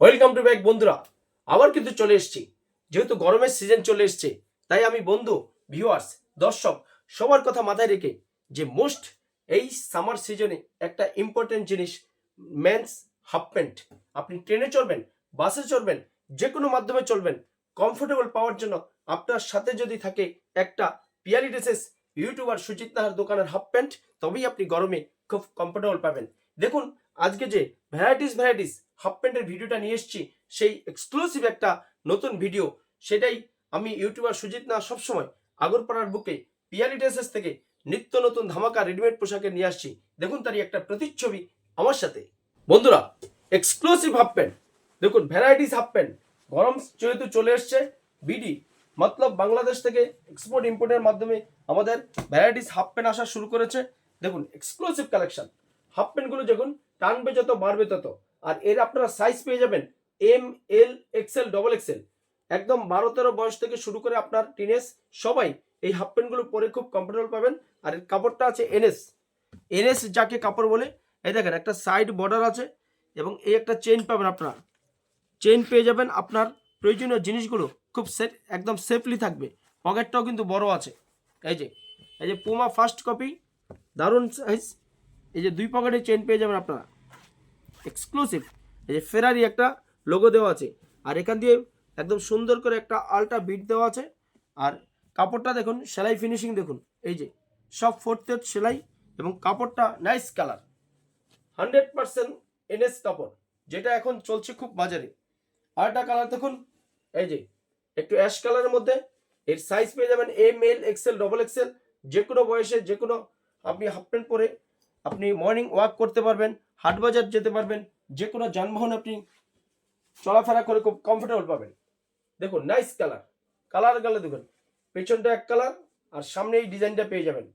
Welcome to back বন্ধুরা। আবার কিন্তু চলে এসেছি। যেহেতু গরমের সিজন চলে এসছে, তাই আমি বন্ধু ভিউয়ার্স দর্শক, সবার কথা মাথায় রেখে যে মোস্ট এই সামার সিজনে একটা ইম্পর্টেন্ট জিনিস মেন্স হাফ প্যান্ট আপনি ট্রেনে চলবেন বাসে চলবেন যে কোনো মাধ্যমে চলবেন কমফোর্টেবল পাওয়ার জন্য আপনার সাথে যদি থাকে একটা পিয়ালি ড্রেসেস ইউটিউবার সুজিত নাহার দোকানের হাফ প্যান্ট তবেই আপনি গরমে খুব কমফোর্টেবল পাবেন। দেখুন আজকে যে ভ্যারাইটিস ভ্যারাইটিস হাফ প্যান্টের ভিডিওটা নিয়ে এসেছি, সেই এক্সক্লুসিভ একটা নতুন ভিডিও সেটাই আমি ইউটিউবার সুজিত না, সবসময় আগরপাড়ার বুকে পিয়ালি ড্রেসেস থেকে নিত্য নতুন ধামাকা রেডিমেড পোশাকে নিয়ে আসছি। দেখুন তারই একটা প্রতিচ্ছবি আমার সাথে। বন্ধুরা এক্সক্লুসিভ হাফ প্যান্ট দেখুন ভ্যারাইটিস হাফ প্যান্ট গরম যেহেতু চলে এসছে বিডি মতলব বাংলাদেশ থেকে এক্সপোর্ট ইম্পোর্টের মাধ্যমে আমাদের ভ্যারাইটিস হাফ প্যান্ট আসা শুরু করেছে। দেখুন এক্সক্লুসিভ কালেকশন হাফ প্যান্টগুলো দেখুন টানবে যত বাড়বে তত। আর এর আপনারা সাইজ পেয়ে যাবেন M L XL double XL একদম বারো তেরো বয়স থেকে শুরু করে আপনার টিনেজ সবাই এই হাফ প্যান্টগুলো পরে খুব কমফোর্টেবল পাবেন। আর এর কাপড়টা আছে এনএস এনএস যাকে কাপড় বলে, এই দেখেন একটা সাইড বর্ডার আছে এবং এই একটা চেইন পাবেন আপনারা। চেইন পেয়ে যাবেন আপনার প্রয়োজনীয় জিনিসগুলো খুব সেফ একদম সেফলি থাকবে। পকেটটাও কিন্তু বড় আছে। এই যে এই যে পুমা ফার্স্ট কপি দারুণ সাইজ এই যে দুই পকেটে চেন পেয়ে যাবেন আপনারা। এক্সক্লুসিভ এই যে ফেরারি একটা লোগো দেওয়া আছে। আর এখান দিয়ে একদম সুন্দর করে একটা আলটা বিট দেওয়া আছে। আর কাপড়টা দেখুন, সেলাই ফিনিশিং দেখুন। এই যে সব ফোর্থের সেলাই এবং কাপড়টা nice colour hundred percent NS কাপড়, যেটা এখন চলছে খুব বাজারে। আরেকটা কালার দেখুন, এই যে একটু অ্যাশ কালারের মধ্যে। এর সাইজ পেয়ে যাবেন M L XL double XL যে কোনো বয়সে যে কোনো আপনি হাফ প্যান্ট পরে আপনি মর্নিং ওয়াক করতে পারবেন, হাট বাজার যেতে পারবেন যে কোনো যানবাহন আপনি চলাফেরা করে খুব কমফোর্টেবল পাবেন। দেখুন নাইস কালার কালার গেলে দেখুন, পেছনটা এক কালার আর সামনে এই ডিজাইনটা পেয়ে যাবেন।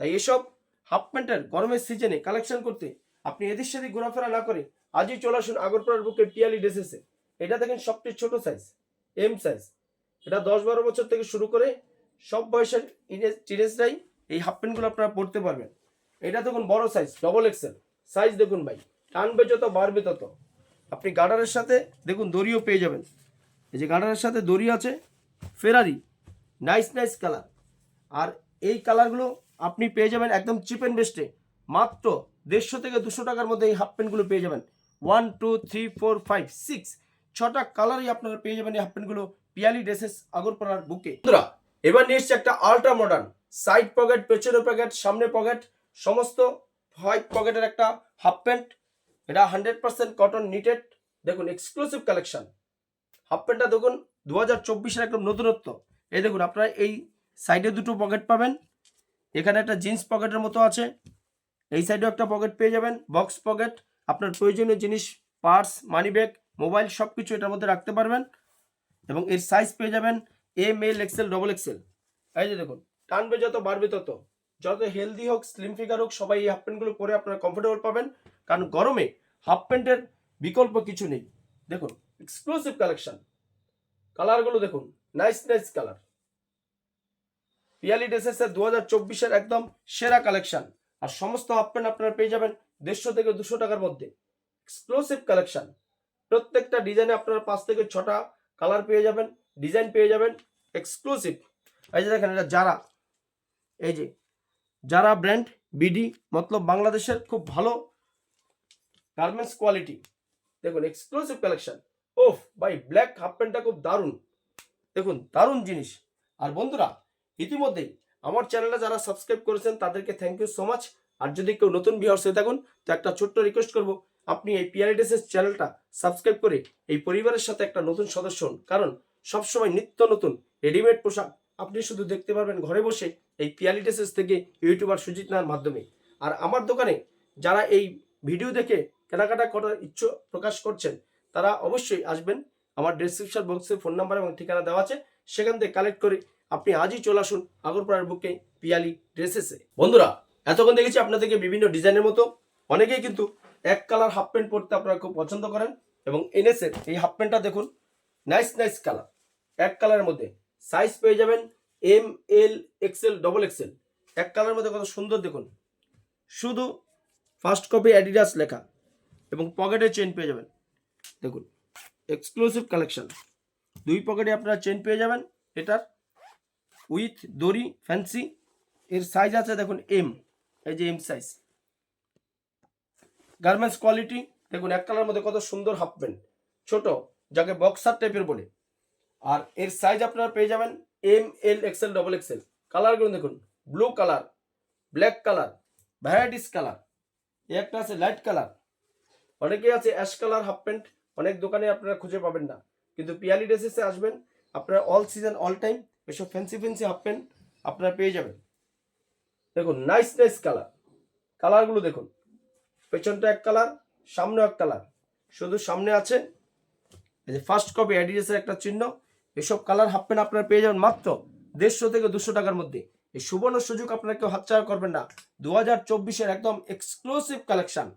তাই এসব হাফ প্যান্টের গরমের সিজনে কালেকশন করতে আপনি এদের সাথে ঘোরাফেরা না করে আজই চলে আসুন আগরপাড়ার বুকে পিয়ালি ড্রেসেসে এটা দেখেন সবচেয়ে ছোট সাইজ এম সাইজ এটা দশ বারো বছর থেকে শুরু করে সব বয়সের টিনেজরাই এই হাফ প্যান্টগুলো আপনারা পরতে পারবেন। এটা দেখুন বড় সাইজ ডবল এক্সেল সাইজ দেখুন ভাই, টানবে যত, বাড়বে তত। আপনি গার্ডারের সাথে দেখুন দড়িও পেয়ে যাবেন। এই যে গার্ডারের সাথে দড়ি আছে ফেরারি নাইস নাইস কালার আর এই কালারগুলো আপনি পেয়ে যাবেন একদম চিপ অ্যান্ড বেস্টে মাত্র দেড়শো থেকে দুশো টাকার মধ্যে এই হাফ প্যান্টগুলো পেয়ে যাবেন। One two three four five six ছটা কালারই আপনারা পেয়ে যাবেন এই হাফ প্যান্টগুলো পিয়ালি ড্রেসেস আগরপাড়ার বুকে। বন্ধুরা, এবার নিয়ে এসছে একটা আল্ট্রা মডার্ন সাইড পকেট পেছনের পকেট সামনে পকেট সমস্ত হোয়াইট পকেটের একটা হাফ প্যান্ট, এটা হান্ড্রেড পার্সেন্ট কটন নিটেড দেখুন এক্সক্লুসিভ কালেকশন হাফ প্যান্টটা দেখুন দু হাজার চব্বিশের একদম নতুনত্ব। এই দেখুন, আপনারা এই সাইডে দুটো পকেট পাবেন। এখানে একটা জিন্স পকেটের মতো আছে। এই সাইডেও একটা পকেট পেয়ে যাবেন বক্স পকেট আপনার প্রয়োজনীয় জিনিস পার্স মানি ব্যাগ মোবাইল সব কিছু এটার মধ্যে রাখতে পারবেন। এবং এর সাইজ পেয়ে যাবেন M L XL double XL এই যে দেখুন, টানবে যত, বাড়বে তত। যত হেলদি হোক স্লিম ফিগার হোক, সবাই এই হাফ প্যান্টগুলো পরে আপনারা কমফোর্টেবল পাবেন। কারণ গরমে হাফ প্যান্টের বিকল্প কিছু নেই। দেখুন এক্সক্লুসিভ কালেকশন কালারগুলো দেখুন নাইস নাইস কালার পিয়ালি ড্রেসেসের দু হাজার চব্বিশের একদম সেরা কালেকশন আর সমস্ত হাফ প্যান্ট আপনারা পেয়ে যাবেন দেড়শো থেকে দুশো টাকার মধ্যে। এক্সক্লুসিভ কালেকশন প্রত্যেকটা ডিজাইনে আপনারা পাঁচ থেকে ছটা কালার পেয়ে যাবেন ডিজাইন পেয়ে যাবেন এক্সক্লুসিভ এই যে দেখেন, এটা যারা, এই যে যারা ব্র্যান্ড বিডি মতলব বাংলাদেশের খুব ভালো গার্মেন্টস কোয়ালিটি দেখুন এক্সক্লুসিভ কালেকশন ওফ ভাই ব্ল্যাক হাফ প্যান্টটা খুব দারুণ, দেখুন দারুণ জিনিস। আর বন্ধুরা ইতিমধ্যেই আমার চ্যানেলটা যারা সাবস্ক্রাইব করেছেন, তাদেরকে থ্যাংক ইউ সো মাচ আর যদি কেউ নতুন ভিউয়ার্স হয়ে থাকুন, তো একটা ছোট্ট রিকোয়েস্ট করব, আপনি এই পিআরডিএসএস চ্যানেলটা সাবস্ক্রাইব করে এই পরিবারের সাথে একটা নতুন সদস্য হন। কারণ সবসময় নিত্য নতুন রেডিমেড পোশাক আপনি শুধু দেখতে পারবেন ঘরে বসে এই পিয়ালি পিয়ালিটেসেস থেকে ইউটিউবার সুজিত নার মাধ্যমে। আর আমার দোকানে যারা এই ভিডিও দেখে কেনাকাটা করার ইচ্ছ প্রকাশ করছেন, তারা অবশ্যই আসবেন। আমার ডেসক্রিপশন বক্সে ফোন নাম্বার এবং ঠিকানা দেওয়া আছে। সেখান থেকে কালেক্ট করে আপনি আজই চলে আসুন আগরপাড়ার বুকে পিয়ালি ড্রেসেসে। বন্ধুরা, এতক্ষণ দেখেছি আপনাদেরকে বিভিন্ন ডিজাইনের মতো। অনেকেই কিন্তু এক কালার হাফ প্যান্ট পরতে আপনারা খুব পছন্দ করেন এবং এনএসের এই হাফ প্যান্টটা দেখুন নাইস নাইস কালার এক কালারের মধ্যে সাইজ পেয়ে যাবেন M L XL double XL এক কালারের মধ্যে কত সুন্দর দেখুন। শুধু ফার্স্ট কপি অ্যাডিডাস লেখা এবং পকেটে চেন পেয়ে যাবেন। দেখুন এক্সক্লুসিভ কালেকশন দুই পকেটে আপনারা চেন পেয়ে যাবেন এটার। উইথ দড়ি ফ্যান্সি এর সাইজ আছে দেখুন এম এই যে এম সাইজ গার্মেন্টস কোয়ালিটি দেখুন, এক কালার মধ্যে কত সুন্দর হাফ প্যান্ট ছোট, যাকে বক্সার টাইপের বলে। আর এর সাইজ আপনারা পেয়ে যাবেন M L XL double XL কালারগুলো দেখুন। Blue colour black colour varieties colour একটা আছে লাইট কালার অনেকে আছে অ্যাশ কালার হাফ প্যান্ট অনেক দোকানে আপনারা খুঁজে পাবেন না। কিন্তু পিয়ালি ড্রেসেসে আসবেন, আপনারা অল সিজন অল টাইম এসব ফ্যান্সি ফ্যান্সি হাফ প্যান্ট আপনারা পেয়ে যাবেন। দেখুন নাইস নাইস কালার কালারগুলো দেখুন। পেছনটা এক কালার সামনে এক কালার শুধু সামনে আছে, এই যে ফার্স্ট কপি অ্যাডিডাসের একটা চিহ্ন। এসব কালার হাফ প্যান্ট আপনারা পেয়ে যাবেন মাত্র দেড়শো থেকে দুশো টাকার মধ্যে। এই সুবর্ণ সুযোগ আপনারা কেউ হাতছাড়া করবেন না। দু হাজার চব্বিশের একদম এক্সক্লুসিভ কালেকশন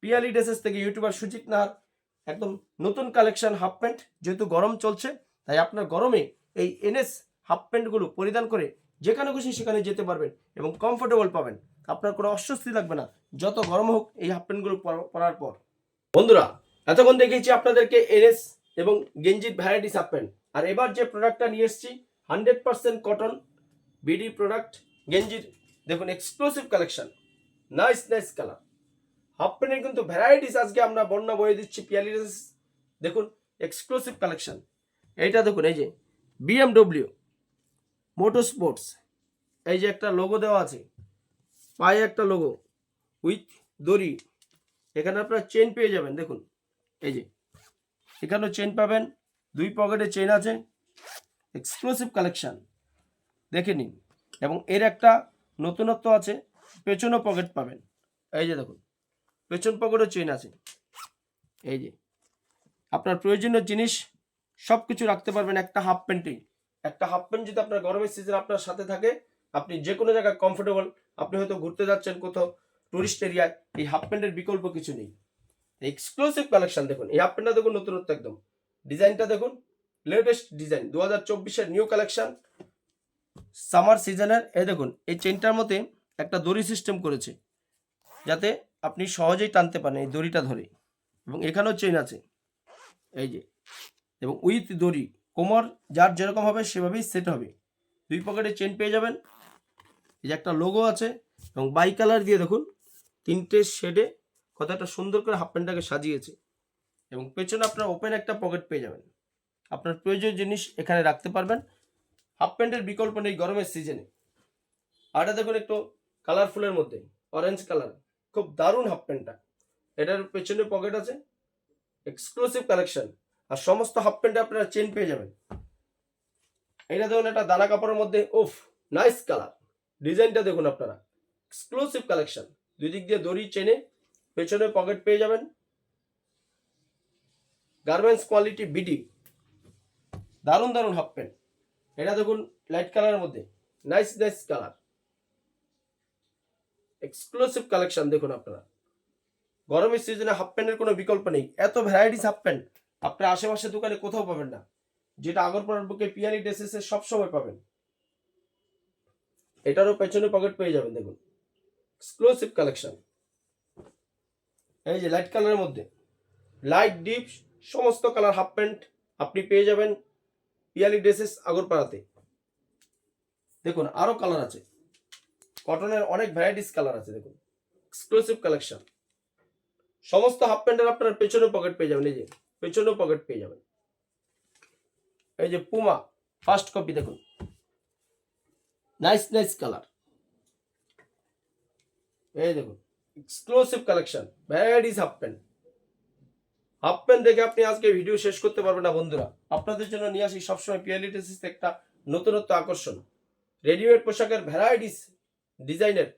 পিয়ালি ড্রেসেস থেকে ইউটিউবার সুজিত নাহার একদম নতুন কালেকশন হাফ প্যান্ট। যেহেতু গরম চলছে, তাই আপনার গরমে এই এনএস হাফ প্যান্টগুলো পরিধান করে যেখানে খুশি সেখানে যেতে পারবেন এবং কমফোর্টেবল পাবেন। আপনার কোনো অস্বস্তি লাগবে না, যত গরম হোক এই হাফ প্যান্টগুলো পরা- পরার পর। বন্ধুরা, এতক্ষণ দেখিয়েছি আপনাদেরকে এনএস এবং গেঞ্জির ভ্যারাইটিস হাফ প্যান্ট আর এবার যে প্রোডাক্টটা নিয়ে এসেছি hundred percent cotton BD product গেঞ্জির, দেখুন exclusive collection nice nice colour half প্যান্টের কিন্তু ভ্যারাইটিস আজকে আমরা বন্যা বয়ে দিচ্ছি পিয়ালি ড্রেসেস দেখুন এক্সক্লুসিভ কালেকশন এইটা দেখুন, এই যে বিএমডব্লিউ মোটো স্পোর্টস এই যে একটা লোগো দেওয়া আছে, পায়ে একটা লোগো উইথ দড়ি, এখানে আপনারা চেন পেয়ে যাবেন, দেখুন, এই যে, এখানেও চেন পাবেন দুই পকেটে চেন আছে এক্সক্লুসিভ কালেকশান দেখে নিন। এবং এর একটা নতুনত্ব আছে, পেছনও পকেট পাবেন। এই যে দেখুন, পেছন পকেটও চেন আছে। এই যে, আপনার প্রয়োজনীয় জিনিস সব কিছু রাখতে পারবেন একটা হাফ প্যান্টেই একটা হাফ প্যান্ট যদি আপনার গরমের সিজন আপনার সাথে থাকে, আপনি যে কোনো জায়গায় কমফোর্টেবল আপনি হয়তো ঘুরতে যাচ্ছেন কোথাও টুরিস্ট এরিয়ায় এই হাফ প্যান্টের বিকল্প কিছু নেই। এক্সক্লুসিভ কালেকশন দেখুন, এই হাফ প্যান্টটা দেখুন নতুনত্ব একদম। ডিজাইনটা দেখুন লেটেস্ট ডিজাইন দু হাজার চব্বিশের নিউ কালেকশন সামার সিজনের এই দেখুন, এই চেনটার মধ্যে একটা দড়ি সিস্টেম করেছে, যাতে আপনি সহজেই টানতে পারেন এই দড়িটা ধরে। এবং এখানেও চেন আছে, এই যে, এবং উইথ দড়ি, কোমর যার যেরকম হবে সেভাবেই সেট হবে। দুই পকেটে চেন পেয়ে যাবেন, এই যে একটা লোগো আছে, এবং বাই কালার দিয়ে দেখুন, তিনটে শেডে কত একটা সুন্দর করে হাফ প্যান্টটাকে সাজিয়েছে। এবং পেছনে আপনার ওপেন একটা পকেট পেয়ে যাবেন। আপনার প্রয়োজনীয় জিনিস এখানে রাখতে পারবেন। হাফ প্যান্টের বিকল্প নেই গরমের সিজনে আর এটা দেখুন একটু কালারফুলের মধ্যে অরেঞ্জ কালার খুব দারুণ হাফ প্যান্টটা এটার পেছনে পকেট আছে এক্সক্লুসিভ কালেকশন আর সমস্ত হাফ প্যান্টে আপনারা চেন পেয়ে যাবেন। এটা দেখুন একটা দানা কাপড়ের মধ্যে ওফ নাইস কালার ডিজাইনটা দেখুন আপনারা। এক্সক্লুসিভ কালেকশন দুই দিক দিয়ে দড়ি চেনে পেছনে পকেট পেয়ে যাবেন। Garments quality BD. দারুণ দারুণ হাফ প্যান্ট এটা দেখুন লাইট কালারের মধ্যে। Nice nice colour. Exclusive collection দেখুন আপনারা। গরমের সিজনে হাফ প্যান্টের কোনো বিকল্প নেই। এত ভ্যারাইটিস হাফ প্যান্ট আপনার আশেপাশে দোকানে কোথাও পাবেন না। যেটা আগরপাড়ার বুকে পিয়ালি ড্রেসেসে সব সময় পাবেন। এটারও পেছনে পকেট পেয়ে যাবেন, দেখুন। এক্সক্লুসিভ কালেকশন এই যে লাইট কালারের মধ্যে। লাইট ডিপ সমস্ত কালার হাফ প্যান্ট আপনি পেয়ে যাবেন পিয়ালি ড্রেসেস আগরপাড়াতে। দেখুন, আরও কালার আছে। কটনের অনেক ভ্যারাইটিস কালার আছে, দেখুন। এক্সক্লুসিভ কালেকশন সমস্ত হাফ প্যান্টের আপনার পেছনে পকেট পেয়ে যাবেন, এই যে পেছনেও পকেট পেয়ে যাবেন। এই যে পুমা ফার্স্ট কপি দেখুন। নাইস নাইস কালার এই দেখুন exclusive collection varieties half pant half pant দেখে আপনি আজকে ভিডিও শেষ করতে পারবেন না, বন্ধুরা। আপনাদের জন্য নিয়ে আসি সবসময় পিয়ালিটিস একটা নতুনত্ব আকর্ষণ। রেডিমেড পোশাকের ভ্যারাইটিস ডিজাইনের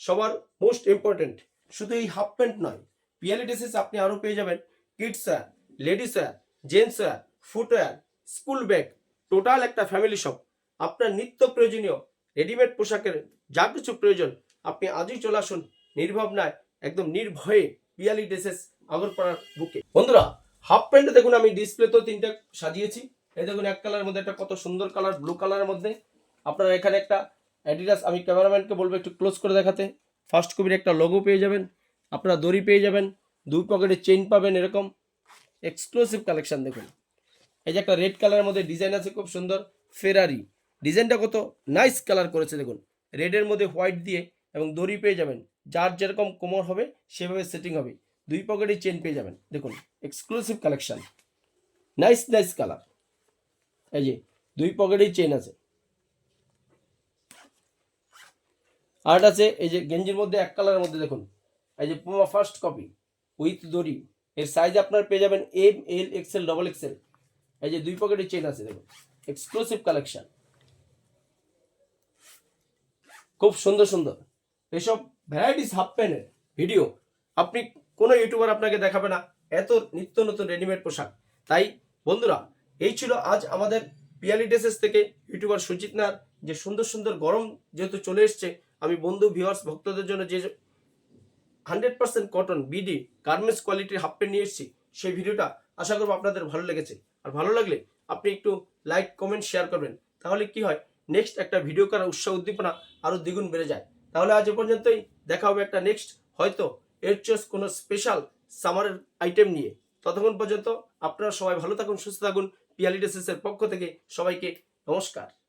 সবার মোস্ট ইম্পর্টেন্ট শুধু এই হাফ প্যান্ট নয় পিয়ালিটিসিস আপনি আরও পেয়ে যাবেন kids wear ladies wear gents wear footwear school bag total একটা ফ্যামিলি শপ আপনার নিত্য প্রয়োজনীয় রেডিমেড পোশাকের যা কিছু প্রয়োজন, আপনি আজই চলে আসুন নির্ভাবনায়, একদম নির্ভয়ে পিয়ালি ড্রেসেস আগরপাড়ার বুকে। বন্ধুরা হাফ প্যান্টে দেখুন আমি ডিসপ্লেতেও তিনটা সাজিয়েছি। এই দেখুন এক কালারের মধ্যে একটা কত সুন্দর কালার ব্লু কালারের মধ্যে। আপনারা এখানে একটা অ্যাডিডাস আমি ক্যামেরাম্যানকে বলব একটু ক্লোজ করে দেখাতে। ফার্স্ট কপির একটা লোগো পেয়ে যাবেন। আপনারা দড়ি পেয়ে যাবেন। দুই পকেটে চেইন পাবেন এরকম। এক্সক্লুসিভ কালেকশন দেখুন। এই যে একটা রেড কালারের মধ্যে ডিজাইন আছে, খুব সুন্দর। ফেরারি ডিজাইনটা কত নাইস কালার করেছে দেখুন। রেডের মধ্যে হোয়াইট দিয়ে এবং দড়ি পেয়ে যাবেন। যার যেরকম কোমর হবে, সেভাবে সেটিং হবে। দুই পকেটে চেন পেয়ে যাবেন। দেখুন exclusive collection nice nice colour এই যে, দুই পকেটেই চেন আছে। আর্ট আছে, এই যে গেঞ্জির মধ্যে এক কালারের মধ্যে দেখুন। এই যে পুমা ফার্স্ট কপি উইথ দড়ি। এর সাইজ আপনার পেয়ে যাবেন M L XL double XL এই যে দুই পকেটে চেন আছে, দেখুন। এক্সক্লুসিভ কালেকশন খুব সুন্দর সুন্দর। এসব ভ্যারাইটিস হাফ প্যান্টের ভিডিও আপনি কোনো ইউটিউবার আপনাকে দেখাবে না। এত নিত্য নতুন রেডিমেড পোশাক। তাই বন্ধুরা, এই ছিল আজ আমাদের পিয়ালি ড্রেসেস থেকে ইউটিউবার সুজিত নাথ যে সুন্দর সুন্দর গরম যেহেতু চলে এসছে, আমি বন্ধু ভিউয়ার্স ভক্তদের জন্য যে hundred percent cotton BD garments কোয়ালিটির হাফ প্যান্ট নিয়ে এসেছি, সেই ভিডিওটা আশা করব আপনাদের ভালো লেগেছে। আর ভালো লাগলে আপনি একটু লাইক কমেন্ট শেয়ার করবেন। তাহলে কি হয় নেক্সট একটা ভিডিও করার উৎসাহ, উদ্দীপনা আরও দ্বিগুণ বেড়ে যায়। তাহলে আজ এ পর্যন্তই, দেখা হবে একটা নেক্সট হয়তো এর চেয়ে কোনো স্পেশাল সামারের আইটেম নিয়ে। ততক্ষণ পর্যন্ত আপনারা সবাই ভালো থাকুন, সুস্থ থাকুন। পিয়ালি ড্রেসেসের পক্ষ থেকে সবাইকে নমস্কার।